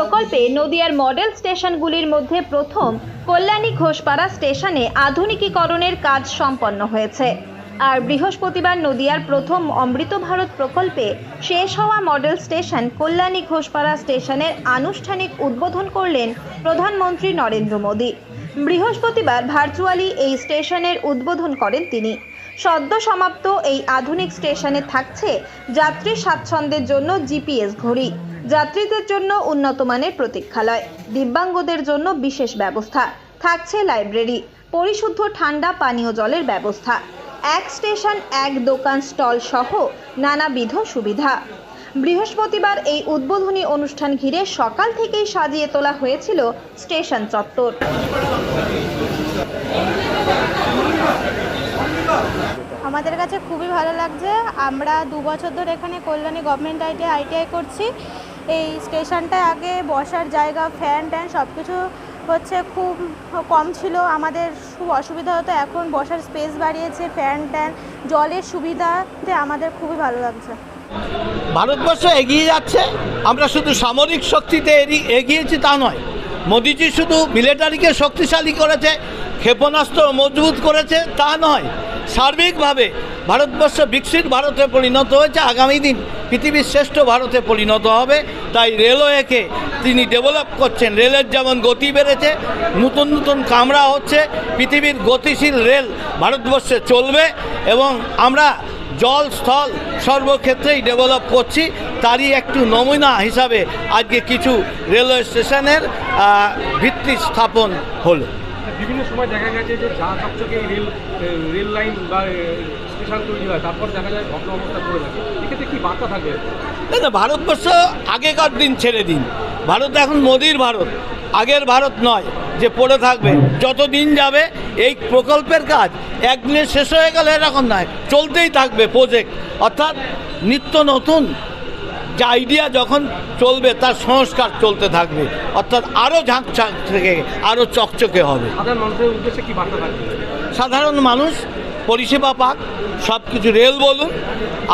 প্রকল্পে নদিয়ার মডেল স্টেশনগুলির মধ্যে প্রথম কল্যাণী ঘোষপাড়া স্টেশনে আধুনিকীকরণের কাজ সম্পন্ন হয়েছে। আর বৃহস্পতিবার নদিয়ার প্রথম অমৃত ভারত প্রকল্পে শেষ হওয়া মডেল স্টেশন কল্যাণী ঘোষপাড়া স্টেশনের আনুষ্ঠানিক উদ্বোধন করলেন প্রধানমন্ত্রী নরেন্দ্র মোদী। বৃহস্পতিবার ভার্চুয়ালি এই স্টেশনের উদ্বোধন করেন তিনি। সদ্য সমাপ্ত এই আধুনিক স্টেশনে থাকছে যাত্রী স্বাচ্ছন্দ্যের জন্য জিপিএস ঘড়ি। যাত্রীদের জন্য উন্নত মানের প্রতীক্ষালয়, দিব্যাঙ্গদের জন্য বিশেষ ব্যবস্থা, থাকছে লাইব্রেরি, পরিশুদ্ধ ঠান্ডা পানীয় জলের ব্যবস্থা, এক স্টেশন, এক দোকান স্টল সহ নানাবিধ সুবিধা। বৃহস্পতিবার এই উদ্বোধনী অনুষ্ঠান ঘিরে সকাল থেকেই সাজিয়ে তোলা হয়েছিল স্টেশন চত্বর। আমাদের কাছে খুবই ভালো লাগছে। আমরা দু বছর ধরে এখানে কল্যাণী গভর্নমেন্ট আইটি, আইটিআই করছি। এই স্টেশনটায় আগে বসার জায়গা ফ্যান ট্যান সব কিছু হচ্ছে খুব কম ছিল। আমাদের খুব অসুবিধা হতো। এখন বসার স্পেস বাড়িয়েছে ফ্যান ট্যান, জলের সুবিধাতে আমাদের খুবই ভালো লাগছে। ভারতবর্ষ এগিয়ে যাচ্ছে। আমরা শুধু সামরিক শক্তিতে এগিয়েছি তা নয়। মোদিজি শুধু মিলিটারিকে শক্তিশালী করেছে, ক্ষেপণাস্ত্র মজবুত করেছে তা নয়। সার্বিকভাবে ভারতবর্ষ বিকশিত ভারতে পরিণত হয়েছে। আগামী দিন পৃথিবীর শ্রেষ্ঠ ভারতে পরিণত হবে। তাই রেলওয়েকে তিনি ডেভেলপ করছেন। রেলের যেমন গতি বেড়েছে, নতুন নতুন কামরা হচ্ছে। পৃথিবীর গতিশীল রেল ভারতবর্ষে চলবে এবং আমরা জল, স্থল সর্বক্ষেত্রেই ডেভেলপ করছি। তারই একটু নমুনা হিসাবে আজকে কিছু রেলওয়ে স্টেশনের ভিত্তি স্থাপন হলো। বিভিন্ন সময় দেখা গেছে যে যা চকচকে রেল রেল লাইন বা স্টেশন তৈরি হয়, তারপর দেখা যায় ভগ্ন অবস্থা পড়ে থাকে। এক্ষেত্রে কি বার্তা থাকবে? না না, ভারতবর্ষ আগেকার দিন ছেড়ে দিন। ভারত এখন মোদির ভারত, আগের ভারত নয়, যে পড়ে থাকবে। যত দিন যাবে, এই প্রকল্পের কাজ একদিনে শেষ হয়ে গেলে এরকম নয়, চলতেই থাকবে প্রজেক্ট অর্থাৎ নিত্য নতুন যে আইডিয়া যখন চলবে তার সংস্কার চলতে থাকবে। অর্থাৎ আরও ঝাঁকঝাঁক থেকে আরও চকচকে হবে। সাধারণ মানুষ পরিষেবা পাক সব কিছু রেল বলুন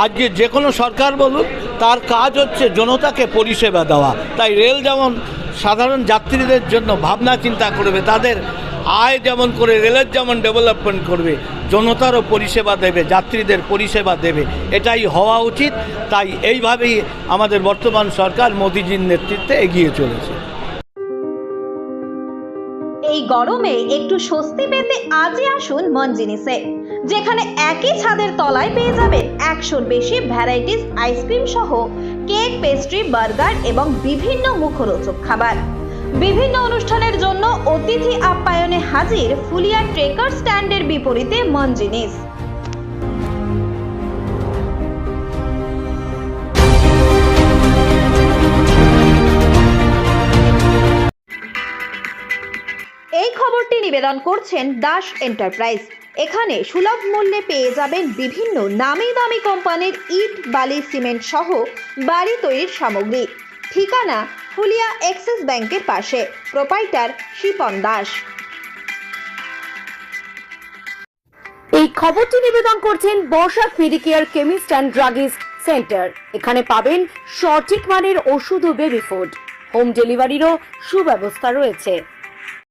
আজকে যে কোনো সরকার বলুন তার কাজ হচ্ছে জনতাকে পরিষেবা দেওয়া। তাই রেল যেমন সাধারণ যাত্রীদের জন্য ভাবনা চিন্তা করবে তাদের আয় যেমন করে রেলের যেমন ডেভেলপমেন্ট করবে, জনতারও পরিষেবা দেবে, যাত্রীদের পরিষেবা দেবে, এটাই হওয়া উচিত। তাই এইভাবেই আমাদের বর্তমান সরকার মোদিজির নেতৃত্বে এগিয়ে চলেছে। এই গরমে একটু স্বস্তি পেতে আজই আসুন মন জিনিসে যেখানে একই ছাদের তলায় পেয়ে যাবেন একশোর বেশি ভ্যারাইটিস আইসক্রিম সহ কেক পেস্ট্রি বার্গার এবং বিভিন্ন মুখরোচক খাবার। বিভিন্ন অনুষ্ঠানের জন্য অতিথি আপ্যায়নে হাজির ফুলিয়া ট্রেকার স্ট্যান্ডের বিপরীতে মন জিনিস এই খবরটি নিবেদন করছেন দাস এন্টারপ্রাইজ। এখানে সুলভ মূল্যে পেয়ে যাবেন বিভিন্ন নামি দামি কোম্পানির ইট, বালি, সিমেন্ট সহ বাড়ি তৈরির সামগ্রী। ঠিকানা ফুলিয়া এক্সিস ব্যাংকের পাশে। প্রোপাইটার শিপন দাস। এই খবরটি নিবেদন করছেন Barsha Medicare chemist and druggist centre. এখানে পাবেন সঠিক মানের ওষুধ ও বেবি ফুড। হোম ডেলিভারিরও সুব্যবস্থা রয়েছে।